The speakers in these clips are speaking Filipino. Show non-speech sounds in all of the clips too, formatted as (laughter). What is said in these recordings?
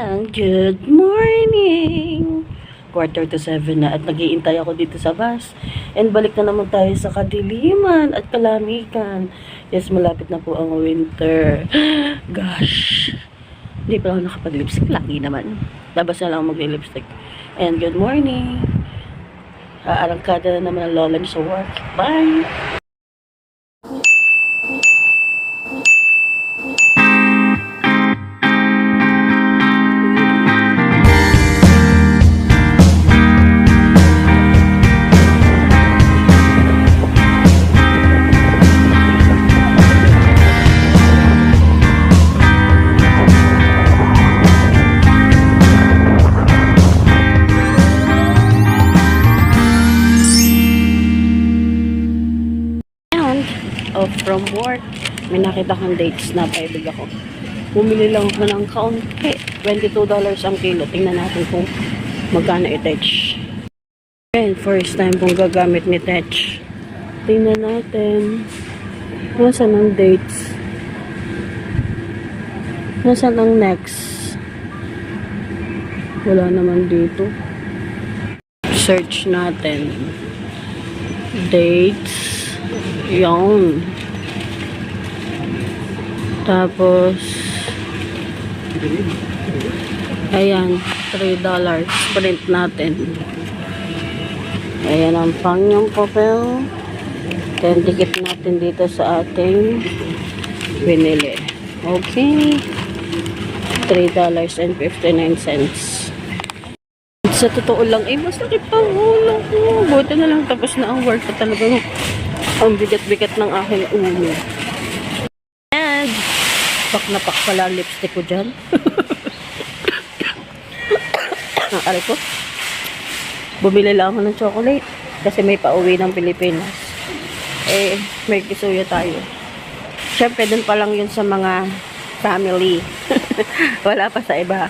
And good morning! Quarter to seven na at nagiintay ako dito sa bus. And balik na naman tayo sa kadiliman at kalamigan. Yes, malapit na po ang winter. (gasps) Gosh! Hindi pa ako nakapag-lipstick. Lagi naman. Labas na lang mag-lipstick. And good morning! Aarangkada na naman ang lola sa work. Bye! Off from work, may nakita kong dates na paibig ako. Bumili lang ako ng kaunti. $22 ang kilo. Tingnan natin kung magkano i-touch. And first time kong gagamit ni Tetch. Tingnan natin. Nasaan ang dates? Nasaan ang next? Wala naman dito. Search natin. Dates. Yon. Tapos, ayan, $3. Print natin. Ayan ang pangyang papel. Then, dikit natin dito sa ating binili. Okay. $3.59. Sa totoo lang, eh, masakit pang ulo ko. Buti na lang tapos na ang work ko talaga. Ang bigat-bigat ng aking ulo. And, pak na pak pala ang lipstick ko dyan. (coughs) ang aray ko. Bumili lang ako ng chocolate kasi may pauwi ng Pilipinas. Eh, may kisuyo tayo. Siyempre, dun pa lang yun sa mga family. (laughs) Wala pa sa iba.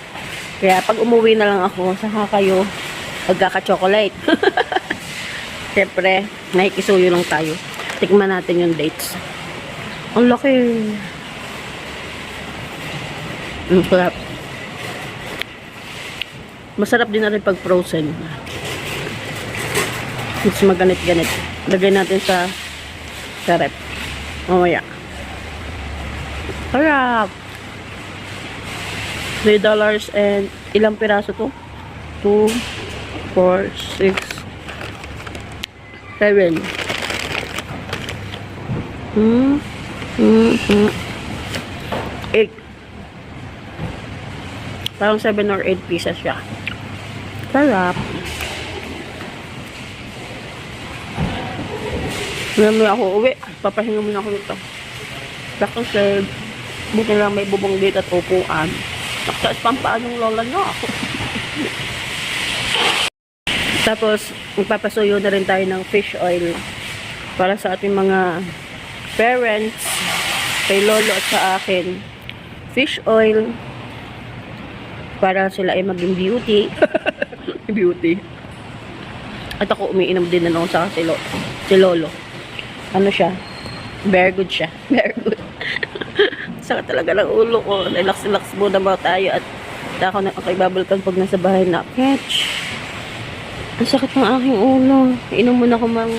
Kaya pag umuwi na lang ako, saka kayo magkaka-chocolate. (laughs) Siyempre, nakikisuyo lang tayo. Tikman natin yung dates. Ang laki. Ang sarap. Masarap din na rin pag frozen. Mas maganit-ganit. Lagay natin sa sa rep. Mamaya. Sarap! $3 and ilang piraso to? 2, 4, 6, 7. Hmm. Hmm. 8. Parang 7 or 8 pieces siya. Sarap. Ngayon ako uwi. Papahinga muna ako nito. Kasi buti lang may bubong dito at upuan. Nakataas pa ang ng lola niyo ako. Tapos, magpapasuyo na rin tayo ng fish oil para sa ating mga parents, kay lolo at sa akin. Fish oil para sila ay maging beauty. (laughs) beauty. At ako umiinom din na noon sa si, lo, si lolo. Ano siya? Very good siya. (laughs) Very good. (laughs) Sakit talaga ng ulo ko. Relax-relax muna ba tayo at ako na ako ibabalikan pag nasa bahay na catch. Ang sakit ng aking ulo. Inom muna ko mang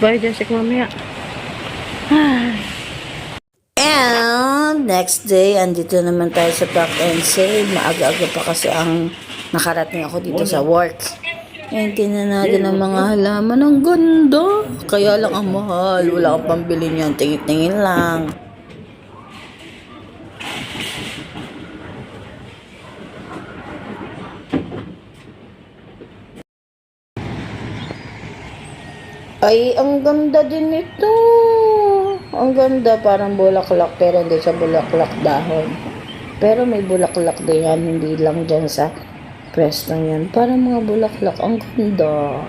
Biodesic mamaya. And next day, andito naman tayo sa Pack and Save. Maaga-aga pa kasi ang nakarating ako dito sa work. And tingnan natin ang mga halaman. Ang ganda. Kaya lang ang mahal. Wala kang pambili niyan. Tingin-tingin lang. Ay, ang ganda din ito. Ang ganda, parang bulaklak, pero hindi sa bulaklak dahon. Pero may bulaklak din yan, hindi lang dyan sa pwesto yan. Parang mga bulaklak, ang ganda.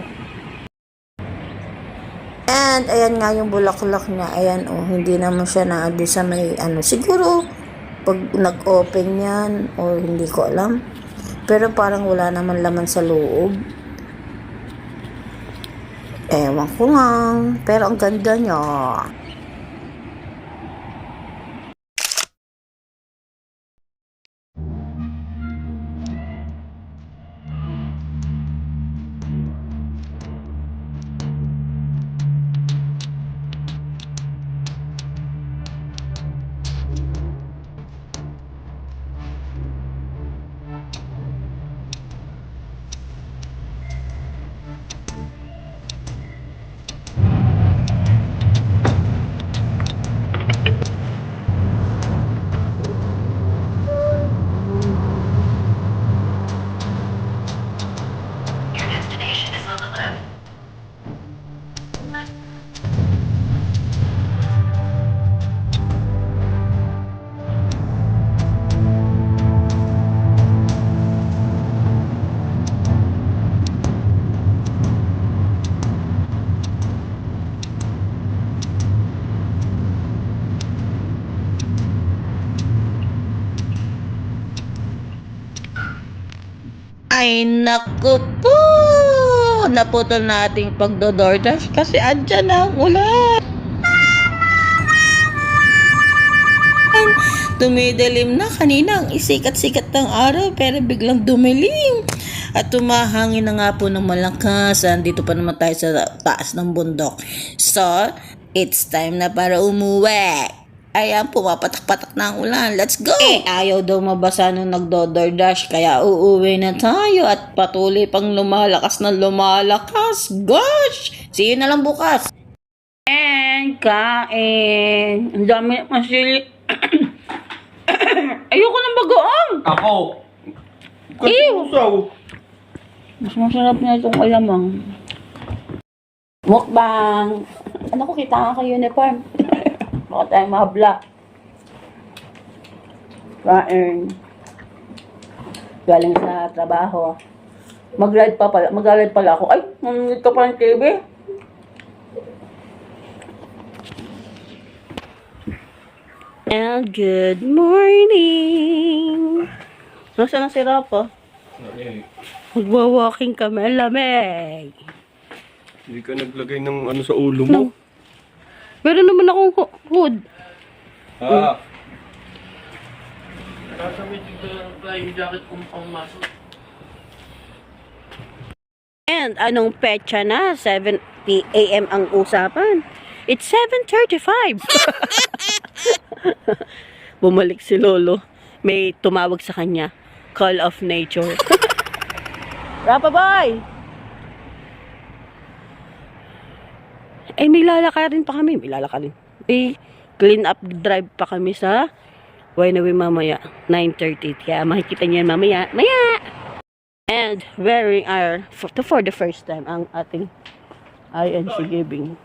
And, ayan nga yung bulaklak niya. Ayan, oh, hindi naman siya naadi sa may, ano, siguro, pag nag-open yan, o hindi ko alam. Pero parang wala naman laman sa loob. Ewan ko lang. Pero ang ganda niya. Ay, naku po! Naputol na ating pagdo-DoorDash kasi andyan na ang ulan. Tumidilim na kanina ang isikat-sikat ng araw pero biglang dumilim. At tumahangin na nga po ng malakas. Andito pa naman tayo sa taas ng bundok. So, it's time na para umuwi. Ayan, pumapatak-patak na ang ulan. Let's go! Eh, ayaw daw mabasa nung nagdo-DoorDash kaya uuwi na tayo at patuloy pang lumalakas na lumalakas. Gosh! See you na lang bukas. And kain. Ang dami masili. (coughs) Ayoko ng bagoong. Ako. Ew! Kusaw. Mas masarap na itong alamang. Mukbang. Ano ko, kita kayo uniform. Baka tayo mahabla. Kain. Galing sa trabaho. Mag-ride pa pala, mag-ride pala ako. Ay, nanonood ka pa ng TV? And good morning! Nasaan na si Rafa? Magwa-walking kami. Ang lamig. Hindi ka naglagay ng ano sa ulo mo. Meron naman akong ho- hood. Ah. And anong petsa na? 7 p.m. ang usapan. It's 7.35. (laughs) Bumalik si Lolo. May tumawag sa kanya. Call of nature. (laughs) Rapa boy! Eh, may lalakarin pa kami. May lalakarin. Eh, clean up drive pa kami sa Wainawi mamaya. 9.30. Kaya makikita niyan mamaya. Maya! And wearing our, for, for the first time, ang ating INC giving.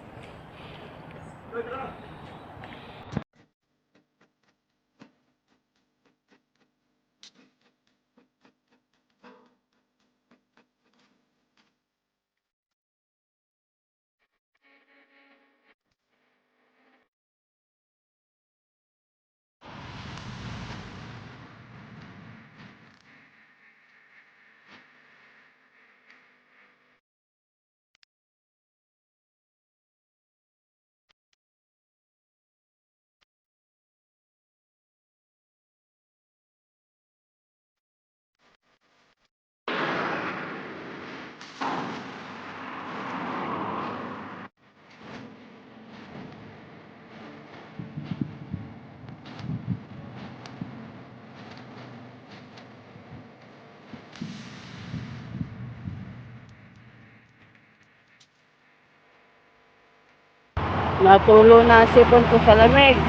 Natulo na sipon ko sa lamig. (laughs)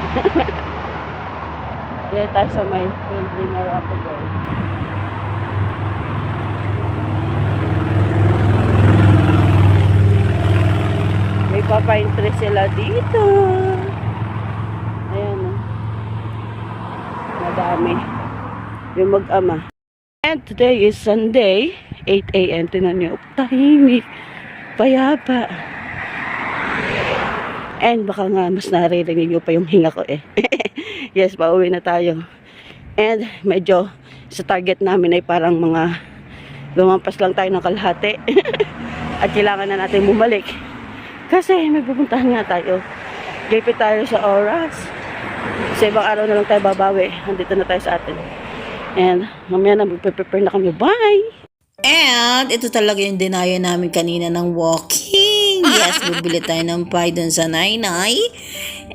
Dito tayo sa may building na ako girl. May papain tree sila dito. Ayan o. Madami. Yung mag-ama. And today is Sunday, 8 a.m. Tinan nyo, tahimik, payapa. And baka nga mas naririnig nyo pa yung hinga ko eh. (laughs) yes, pauwi na tayo. And medyo sa target namin ay parang mga lumampas lang tayo ng kalahati. (laughs) At kailangan na natin bumalik. Kasi may pupuntahan nga tayo. Gipit tayo sa oras. Sa ibang araw na lang tayo babawi. Andito na tayo sa atin. And mamaya na magpe-prepare na kami. Bye! And ito talaga yung dinaya namin kanina ng walking. Yes, bibili tayo ng pie dun sa Nainay.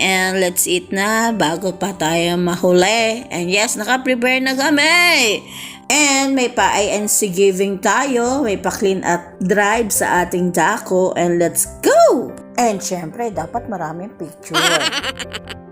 And let's eat na bago pa tayo mahuli. And yes, naka-prepare na kami. And may pa-INC giving tayo. May pa-clean up drive sa ating dako. And let's go! And syempre, dapat maraming picture. (laughs)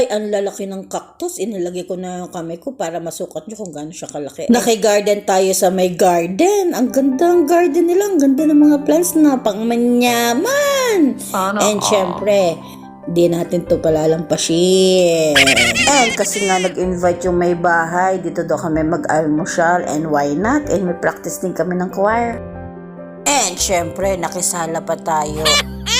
Ay, ang lalaki ng cactus. Inilagay ko na yung kamay ko para masukat nyo kung gaano siya kalaki. Naki-garden tayo sa may garden. Ang ganda ng garden nila. Ang ganda ng mga plants na pang manyaman. And syempre, di natin to palalampasin. And kasi nga nag-invite yung may bahay, dito daw kami mag-almusal and why not? And may practice din kami ng choir. And syempre, nakisala pa tayo. (laughs)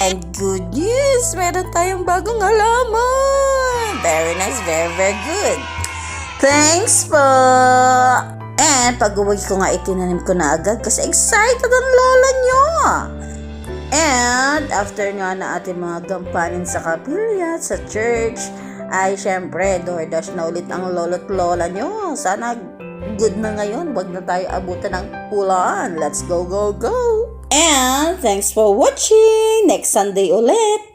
And good news! Meron tayong bagong halaman! Very nice, very, very good. Thanks po! And pag-uwi ko nga itinanim ko na agad kasi excited ang lola nyo! And after nga na ating mga gampanin sa kapilya, sa church, ay syempre, DoorDash na ulit ang lolo't lola nyo. Sana good na ngayon. Wag na tayo abutan ng ulan. Let's go, go, go! And thanks for watching! Next Sunday ulit!